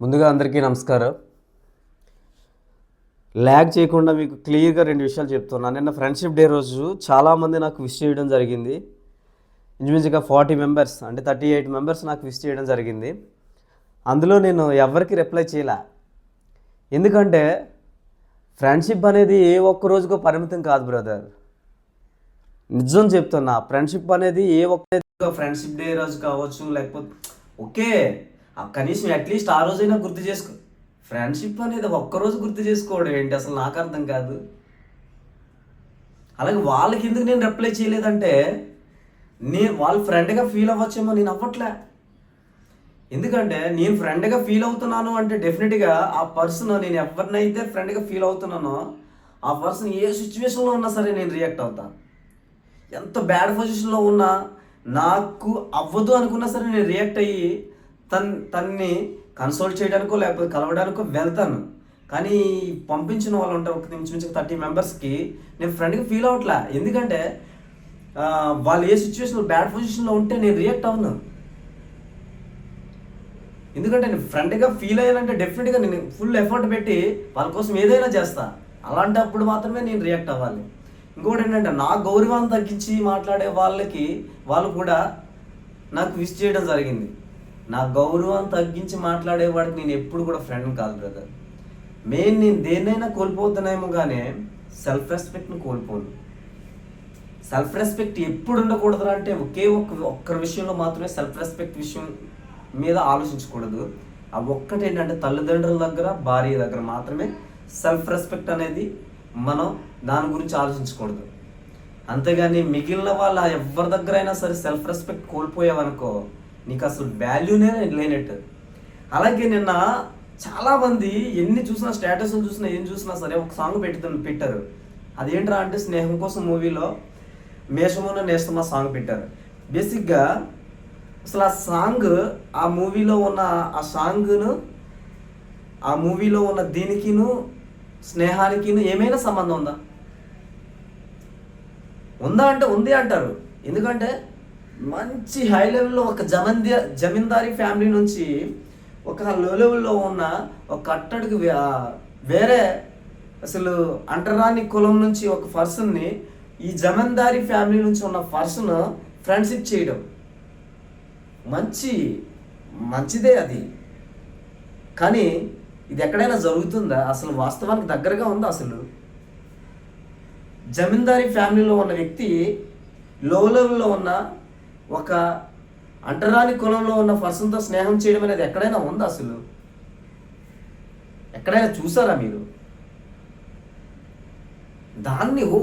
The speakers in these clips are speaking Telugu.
ముందుగా అందరికీ నమస్కారం. ల్యాగ్ చేయకుండా మీకు క్లియర్గా రెండు విషయాలు చెప్తున్నాను నిన్న ఫ్రెండ్షిప్ డే రోజు చాలామంది నాకు విష్ చేయడం జరిగింది. ఇంచుమించుగా ఫార్టీ మెంబర్స్ అంటే థర్టీ ఎయిట్ మెంబర్స్ నాకు విష్ చేయడం జరిగింది. అందులో నేను ఎవరికి రిప్లై చేయలే. ఎందుకంటే ఫ్రెండ్షిప్ అనేది ఏ ఒక్క రోజుకో పరిమితం కాదు బ్రదర్. నిజం చెప్తున్నా ఫ్రెండ్షిప్ అనేది ఏ ఒక్క ఫ్రెండ్షిప్ డే రోజు కావచ్చు లేకపోతే ఓకే కనీసం అట్లీస్ట్ ఆ రోజైనా గుర్తు చేసుకో. ఫ్రెండ్షిప్ అనేది ఒక్కరోజు గుర్తు చేసుకోవడం ఏంటి? అసలు నాకు అర్థం కాదు. అలాగే వాళ్ళకి ఎందుకు నేను రిప్లై చేయలేదంటే నేను వాళ్ళు ఫ్రెండ్గా ఫీల్ అవ్వచ్చేమో నేను అవ్వట్లే. ఎందుకంటే నేను ఫ్రెండ్గా ఫీల్ అవుతున్నాను అంటే డెఫినెట్గా ఆ పర్సన్ నేను ఎవరినైతే ఫ్రెండ్గా ఫీల్ అవుతున్నానో ఆ పర్సన్ ఏ సిచ్యువేషన్లో ఉన్నా సరే నేను రియాక్ట్ అవుతాను ఎంత బ్యాడ్ పొజిషన్లో ఉన్నా నాకు అవ్వదు అనుకున్నా సరే నేను రియాక్ట్ అయ్యి తన్ తన్ని కన్సోల్ట్ చేయడానికో లేకపోతే కలవడానికో వెళ్తాను. కానీ పంపించిన వాళ్ళు ఉంటారు ఒక నుంచి థర్టీ మెంబర్స్కి నేను ఫ్రెండ్కి ఫీల్ అవట్లా ఎందుకంటే వాళ్ళు ఏ సిచ్యువేషన్లో బ్యాడ్ పొజిషన్లో ఉంటే నేను రియాక్ట్ అవ్వను. ఎందుకంటే నేను ఫ్రెండ్గా ఫీల్ అయ్యానంటే డెఫినెట్గా నేను ఫుల్ ఎఫర్ట్ పెట్టి వాళ్ళ కోసం ఏదైనా చేస్తా. అలాంటప్పుడు మాత్రమే నేను రియాక్ట్ అవ్వాలి. ఇంకోటి ఏంటంటే నా గౌరవాన్ని తగ్గించి మాట్లాడే వాళ్ళకి వాళ్ళు కూడా నాకు విష్ చేయడం జరిగింది. నా గౌరవం తగ్గించి మాట్లాడేవాడికి నేను ఎప్పుడు కూడా ఫ్రెండ్ కాదు బ్రదర్ మెయిన్ నేను దేన్నైనా కోల్పోతున్నాయేమో కానీ సెల్ఫ్ రెస్పెక్ట్ని కోల్పోను. సెల్ఫ్ రెస్పెక్ట్ ఎప్పుడు ఉండకూడదు అంటే ఒకే ఒక్క ఒక్కరి విషయంలో మాత్రమే సెల్ఫ్ రెస్పెక్ట్ విషయం మీద ఆలోచించకూడదు. ఆ ఒక్కటి ఏంటంటే తల్లిదండ్రుల దగ్గర భార్య దగ్గర మాత్రమే సెల్ఫ్ రెస్పెక్ట్ అనేది మనం దాని గురించి ఆలోచించకూడదు. అంతేగాని మిగిలిన వాళ్ళ ఎవరి దగ్గర అయినా సరే సెల్ఫ్ రెస్పెక్ట్ కోల్పోయావనుకో నీకు అసలు వాల్యూనే లేనట్టు. అలాగే నిన్న చాలామంది ఎన్ని చూసినా స్టేటస్లు చూసినా ఏం చూసినా సరే ఒక సాంగ్ పెట్టి పెట్టారు. అదేంట్రా అంటే స్నేహం కోసం మూవీలో మేషమున నేస్తమా సాంగ్ పెట్టారు. బేసిక్గా అసలు ఆ సాంగ్ ఆ మూవీలో ఉన్న ఆ సాంగ్ను ఆ మూవీలో ఉన్న దీనికిను స్నేహానికిను ఏమైనా సంబంధం ఉందా? ఉందా అంటే ఉంది అంటారు. ఎందుకంటే మంచి హై లెవెల్లో ఒక జమంది జమీందారీ ఫ్యామిలీ నుంచి ఒక లో లెవెల్లో ఉన్న ఒక కట్టడికి వేరే అసలు అంటరాని కులం నుంచి ఒక పర్సన్ని ఈ జమీందారీ ఫ్యామిలీ నుంచి ఉన్న పర్సన్ ఫ్రెండ్షిప్ చేయడం. మంచి మంచిదే అది. కానీ ఇది ఎక్కడైనా జరుగుతుందా? అసలు వాస్తవానికి దగ్గరగా ఉందా అసలు? జమీందారీ ఫ్యామిలీలో ఉన్న వ్యక్తి లో లెవెల్లో ఉన్న ఒక అంటరాని కులంలో ఉన్న పర్సన్తో స్నేహం చేయడం అనేది ఎక్కడైనా ఉందా అసలు? ఎక్కడైనా చూసారా మీరు? దాన్ని ఓ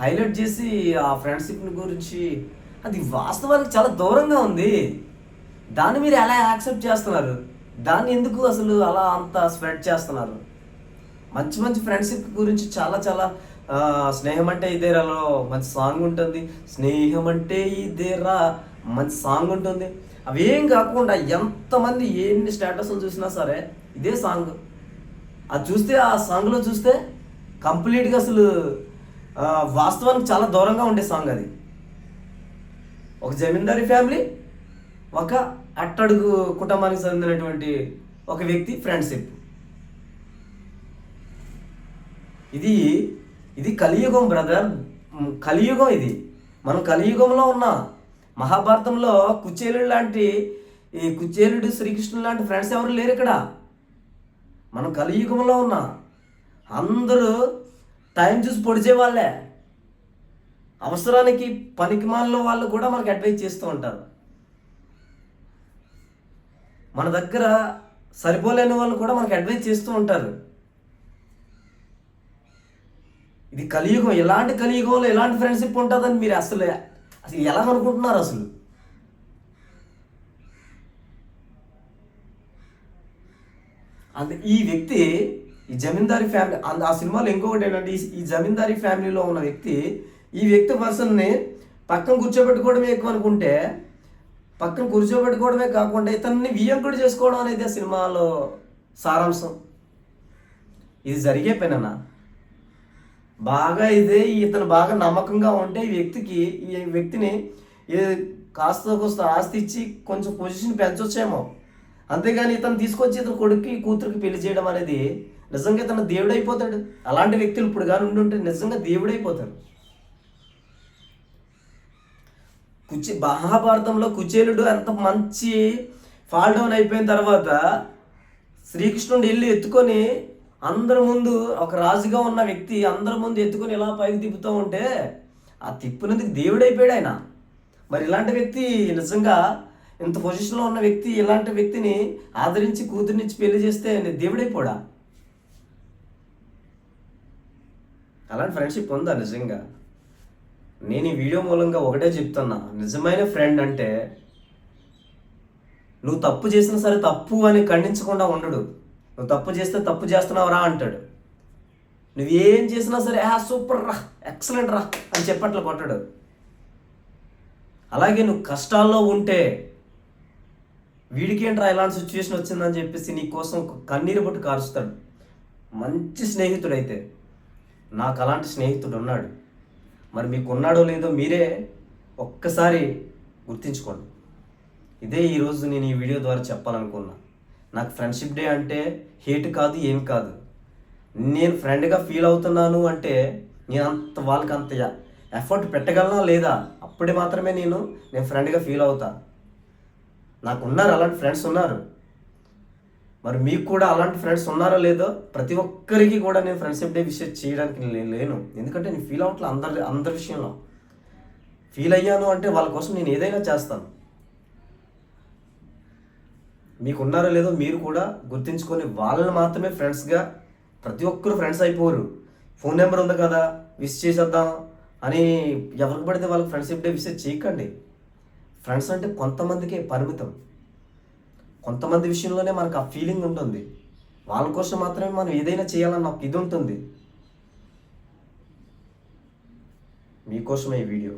హైలైట్ చేసి ఆ ఫ్రెండ్షిప్ని గురించి అది వాస్తవానికి చాలా దూరంగా ఉంది. దాన్ని మీరు ఎలా యాక్సెప్ట్ చేస్తున్నారు? దాన్ని ఎందుకు అసలు అలా అంత స్ప్రెడ్ చేస్తున్నారు? మంచి మంచి ఫ్రెండ్షిప్ గురించి చాలా చాలా స్నేహం అంటే ఇదేరాలో మంచి సాంగ్ ఉంటుంది. స్నేహం అంటే ఇదేరా మంచి సాంగ్ ఉంటుంది. అవేం కాకుండా ఎంతమంది ఎన్ని స్టేటస్లు చూసినా సరే ఇదే సాంగ్. అది చూస్తే ఆ సాంగ్లో చూస్తే కంప్లీట్గా అసలు వాస్తవానికి చాలా దూరంగా ఉండే సాంగ్ అది. ఒక జమీందారీ ఫ్యామిలీ ఒక అట్టడుగు కుటుంబానికి చెందినటువంటి ఒక వ్యక్తి ఫ్రెండ్షిప్. ఇది ఇది కలియుగం బ్రదర్ కలియుగం ఇది. మనం కలియుగంలో ఉన్నాం మహాభారతంలో కుచేలుడు లాంటి ఈ కుచేలుడు శ్రీకృష్ణుడు లాంటి ఫ్రెండ్స్ ఎవరు లేరు ఇక్కడ. మనం కలియుగంలో ఉన్నా అందరూ టైం చూసి పొడిచే వాళ్ళే. అవసరానికి పనికిమాలిన వాళ్ళు కూడా మనకి అడ్వైజ్ చేస్తూ ఉంటారు. మన దగ్గర సరిపోలేని వాళ్ళు కూడా మనకి అడ్వైజ్ చేస్తూ ఉంటారు. ఇది కలియుగం. ఎలాంటి కలియుగంలో ఎలాంటి ఫ్రెండ్షిప్ ఉంటుందని మీరు అసలు అసలు ఎలా అనుకుంటున్నారు అసలు? అంత ఈ వ్యక్తి ఈ జమీందారీ ఫ్యామిలీ అంత ఆ సినిమాలో ఇంకొకటి ఏంటంటే ఈ- ఈ జమీందారీ ఫ్యామిలీలో ఉన్న వ్యక్తి ఈ వ్యక్తి పర్సన్ని పక్కన కూర్చోబెట్టుకోవడమే ఎక్కువ అనుకుంటే పక్కన కూర్చోబెట్టుకోవడమే కాకుండా ఇతన్ని వియంకుడు చేసుకోవడం అనేది ఆ సినిమాలో సారాంశం. ఇది జరిగే పనేనా? బాగా ఇదే ఇతను బాగా నమ్మకంగా ఉంటే ఈ వ్యక్తికి ఈ వ్యక్తిని కాస్త కొంత ఆస్తి ఇచ్చి కొంచెం పొజిషన్ పెంచొచ్చేమో. అంతేగాని ఇతను తీసుకొచ్చి ఇతను కొడుక్కి కూతురికి పెళ్ళి చేయడం అనేది నిజంగా ఇతను దేవుడైపోతాడు. అలాంటి వ్యక్తులు ఇప్పుడు కానీ ఉండుంటే నిజంగా దేవుడైపోతారు. కుచి మహాభారతంలో కుచేలుడు అంత మంచి ఫాల్ డౌన్ అయిపోయిన తర్వాత శ్రీకృష్ణుడు వెళ్ళి ఎత్తుకొని అందరి ముందు ఒక రాజుగా ఉన్న వ్యక్తి అందరి ముందు ఎత్తుకొని ఇలా పైకి తిప్పుతూ ఉంటే ఆ తిప్పినందుకు దేవుడైపోయాడు ఆయన. మరి ఇలాంటి వ్యక్తి నిజంగా ఇంత పొజిషన్లో ఉన్న వ్యక్తి ఇలాంటి వ్యక్తిని ఆదరించి కూతురునిచ్చి పెళ్ళి చేస్తే దేవుడైపోడా అలాంటి ఫ్రెండ్షిప్ ఉందా నిజంగా? నేను ఈ వీడియో మూలంగా ఒకటే చెప్తున్నా. నిజమైన ఫ్రెండ్ అంటే నువ్వు తప్పు చేసినా సరే తప్పు అని ఖండించకుండా ఉండడు. నువ్వు తప్పు చేస్తే తప్పు చేస్తున్నావు రా అంటాడు. ఏం చేసినా సరే ఆ సూపర్ రా ఎక్సలెంట్ రా అని చెప్పట్లు కొట్టాడు. అలాగే నువ్వు కష్టాల్లో ఉంటే వీడికేంట్రా ఇలాంటి సిచ్యువేషన్ వచ్చిందని చెప్పేసి నీ కోసం కన్నీరు బొట్టు కారుస్తాడు. మంచి స్నేహితుడైతే నాకు అలాంటి స్నేహితుడు ఉన్నాడు. మరి మీకు ఉన్నాడో లేదో మీరే ఒక్కసారి గుర్తించుకోండి. ఇదే ఈరోజు నేను ఈ వీడియో ద్వారా చెప్పాలనుకున్నా. నాకు ఫ్రెండ్షిప్ డే అంటే హేట్ కాదు ఏం కాదు. నేను ఫ్రెండ్గా ఫీల్ అవుతున్నాను అంటే నేను అంత వాళ్ళకి అంత ఎఫర్ట్ పెట్టగలనా లేదా? అప్పుడే మాత్రమే నేను నేను ఫ్రెండ్గా ఫీల్ అవుతా. నాకు ఉన్నారు అలాంటి ఫ్రెండ్స్ ఉన్నారు. మరి మీకు కూడా అలాంటి ఫ్రెండ్స్ ఉన్నారో లేదో ప్రతి ఒక్కరికి కూడా నేను ఫ్రెండ్షిప్ డే విషయం చేయడానికి నేను లేను. ఎందుకంటే నేను ఫీల్ అవ్వట్లే అందరి అందరి విషయంలో. ఫీల్ అయ్యాను అంటే వాళ్ళ కోసం నేను ఏదైనా చేస్తాను. మీకు ఉన్నారో లేదో మీరు కూడా గుర్తించుకొని వాళ్ళని మాత్రమే ఫ్రెండ్స్గా ప్రతి ఒక్కరు ఫ్రెండ్స్ అయిపోరు. ఫోన్ నెంబర్ ఉంది కదా విష్ చేసేద్దాం అని ఎవరికి పడితే వాళ్ళకి ఫ్రెండ్షిప్ డే విషయం చేయకండి. ఫ్రెండ్స్ అంటే కొంతమందికే పరిమితం. కొంతమంది విషయంలోనే మనకు ఆ ఫీలింగ్ ఉంటుంది. వాళ్ళ కోసం మాత్రమే మనం ఏదైనా చేయాలన్న ఒక ఇది ఉంటుంది. మీకోసమే ఈ వీడియో